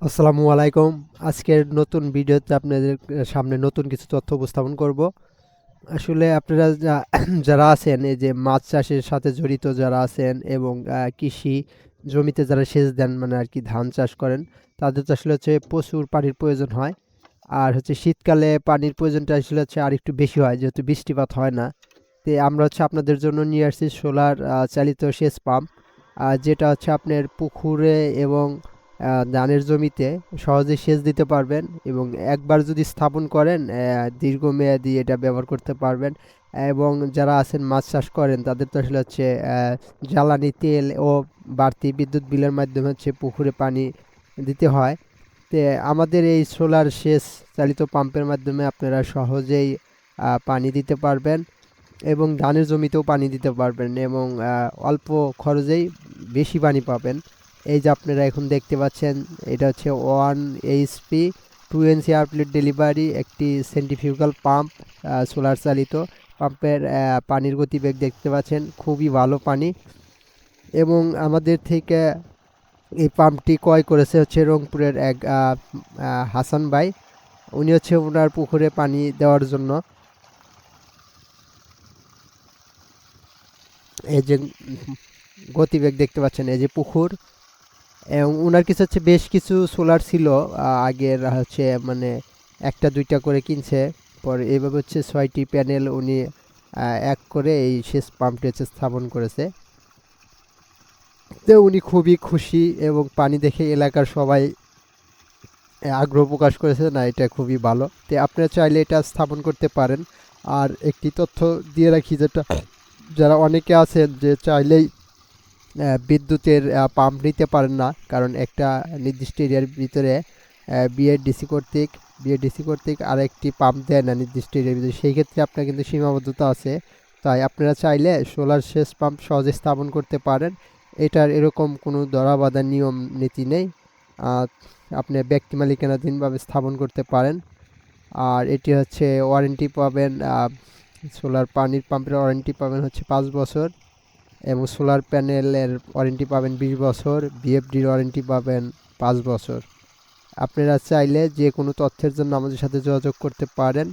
আসসালামু আলাইকুম। আজকের নতুন ভিডিওতে আপনাদের সামনে নতুন কিছু তথ্য উপস্থাপন করব। আসলে আপনারা যারা আছেন, এই যে মাছ চাষের সাথে জড়িত যারা আছেন এবং কৃষি জমিতে যারা সেচ দেন মানে আর কি ধান চাষ করেন, তাদের তো আসলে হচ্ছে প্রচুর পানির প্রয়োজন হয়। আর হচ্ছে শীতকালে পানির প্রয়োজনটা আসলে হচ্ছে আর একটু বেশি হয়, যেহেতু বৃষ্টিপাত হয় না। তো আমরা হচ্ছে আপনাদের জন্য নিয়ে আসছি সোলার চালিত সেচ পাম্প। যেটা হচ্ছে আপনার পুকুরে এবং ধানের জমিতে সহজে সেচ দিতে পারবেন এবং একবার যদি স্থাপন করেন দীর্ঘমেয়াদী এটা ব্যবহার করতে পারবেন। এবং যারা আছেন, মাছ চাষ করেন, তাদের তো আসলে হচ্ছে জ্বালানি তেল ও বাড়তি বিদ্যুৎ বিলের মাধ্যমে হচ্ছে পুকুরে পানি দিতে হয়। তে আমাদের এই সোলার সেচ চালিত পাম্পের মাধ্যমে আপনারা সহজেই পানি দিতে পারবেন এবং ধানের জমিতেও পানি দিতে পারবেন এবং অল্প খরচেই বেশি পানি পাবেন। এই যে আপনারা এখন দেখতে পাচ্ছেন, এটা হচ্ছে one HP two NC outlet delivery, একটি সেন্ট্রিফিউগাল পাম্প সোলার চালিত পাম্পের পানির গতিবেগ দেখতে পাচ্ছেন, খুবই ভালো পানি। এবং আমাদের থেকে এই পাম্পটি ক্রয় করেছে হচ্ছে রংপুরের এক হাসান ভাই। উনি হচ্ছে ওনার পুকুরে পানি দেওয়ার জন্য। এই যে গতিবেগ দেখতে পাচ্ছেন, এই যে পুকুর। ওনার কিছু হচ্ছে বেশ কিছু সোলার ছিল আগের হচ্ছে মানে একটা, দুইটা করে কিনছে, পরে এইভাবে হচ্ছে ছয়টি প্যানেল উনি এক করে এই শেষ পাম্পটি হচ্ছে স্থাপন করেছে। তো উনি খুবই খুশি এবং পানি দেখে এলাকার সবাই আগ্রহ প্রকাশ করেছে, না, এটা খুবই ভালো। তো আপনারা চাইলে এটা স্থাপন করতে পারেন। আর একটি তথ্য দিয়ে রাখি যেটা, যারা অনেকে আছেন যে চাইলেই বিদ্যুতের পাম্প নিতে পারেন না। কারণ একটা নির্দিষ্ট এরিয়ার ভিতরে বিএডিসি কর্তৃক বিএডিসি কর্তৃক আরেকটি পাম্প দেয় না নির্দিষ্ট এরিয়ার ভিতরে। সেই ক্ষেত্রে আপনার কিন্তু সীমাবদ্ধতা আছে। তাই আপনারা চাইলে সোলার সেচ পাম্প সহজে স্থাপন করতে পারেন। এটার এরকম কোনো ধরাবাধা নিয়ম, নীতি নেই। আপনি ব্যক্তি মালিকানাধীনভাবে স্থাপন করতে পারেন। আর এটি হচ্ছে ওয়ারেন্টি পাবেন সোলার পানির পাম্পের ওয়ারেন্টি পাবেন হচ্ছে পাঁচ বছর। এবং সোলার প্যানেলের ওয়ারেন্টি পাবেন বিশ বছর, বিএফডির ওয়ারেন্টি পাবেন পাঁচ বছর। আপনারা চাইলে যে কোনো তথ্যের জন্য আমাদের সাথে যোগাযোগ করতে পারেন।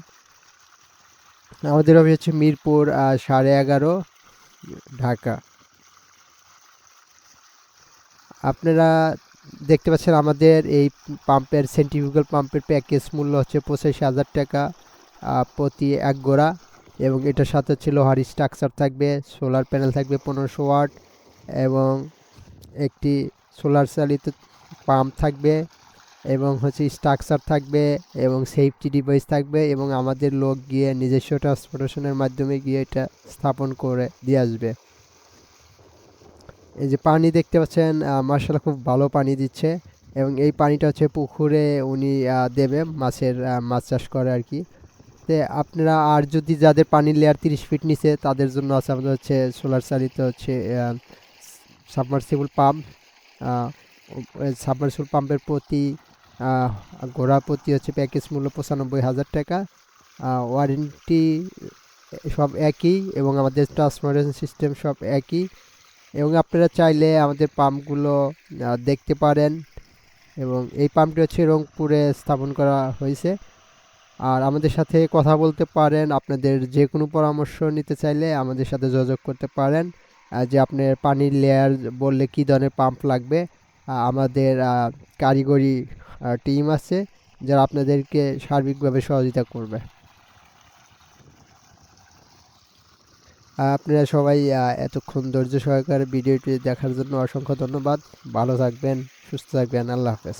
আমাদের অফিস হচ্ছে মিরপুর সাড়ে এগারো, ঢাকা। আপনারা দেখতে পাচ্ছেন আমাদের এই পাম্পের সেন্ট্রিফিউগাল পাম্পের প্যাকেজ মূল্য হচ্ছে পঁচাশি হাজার টাকা প্রতি এক গোড়া। এবং এটার সাথে হচ্ছে লোহার স্ট্রাকচার থাকবে সোলার প্যানেল থাকবে পনেরোশো ওয়াট এবং একটি সোলার চালিত পাম্প থাকবে এবং হচ্ছে স্ট্রাকচার থাকবে এবং সেফটি ডিভাইস থাকবে এবং আমাদের লোক গিয়ে নিজস্ব ট্রান্সপোর্টেশনের মাধ্যমে গিয়ে এটা স্থাপন করে দিয়ে আসবে। এই যে পানি দেখতে পাচ্ছেন মার্শাল খুব ভালো পানি দিচ্ছে এবং এই পানিটা হচ্ছে পুকুরে উনি দেবে মাছের মাছ চাষ করে আর কি। আপনারা আর যদি যাদের পানির লেয়ার তিরিশ ফিট নিচে, তাদের জন্য আছে আমাদের হচ্ছে সোলার চালিত হচ্ছে সাবমার্সিবল পাম্প সাবমার্সিবল পাম্পের প্রতি গোড়া প্রতি হচ্ছে প্যাকেজ মূল্য পঁচানব্বই হাজার টাকা। ওয়ারেন্টি সব একই এবং আমাদের ট্রান্সফরমেশন সিস্টেম সব একই। এবং আপনারা চাইলে আমাদের পাম্পগুলো দেখতে পারেন। এবং এই পাম্পটি হচ্ছে রংপুরে স্থাপন করা হয়েছে। আর আমাদের সাথে কথা বলতে পারেন, আপনাদের যে কোনো পরামর্শ নিতে চাইলে আমাদের সাথে যোগাযোগ করতে পারেন। যে আপনার পানির লেয়ার বললে কী ধরনের পাম্প লাগবে আমাদের কারিগরি টিম আছে যারা আপনাদেরকে সার্বিকভাবে সহযোগিতা করবে। আপনারা সবাই এতক্ষণ ধৈর্য সহকারে ভিডিওটি দেখার জন্য অসংখ্য ধন্যবাদ। ভালো থাকবেন, সুস্থ থাকবেন, আল্লাহ হাফেজ।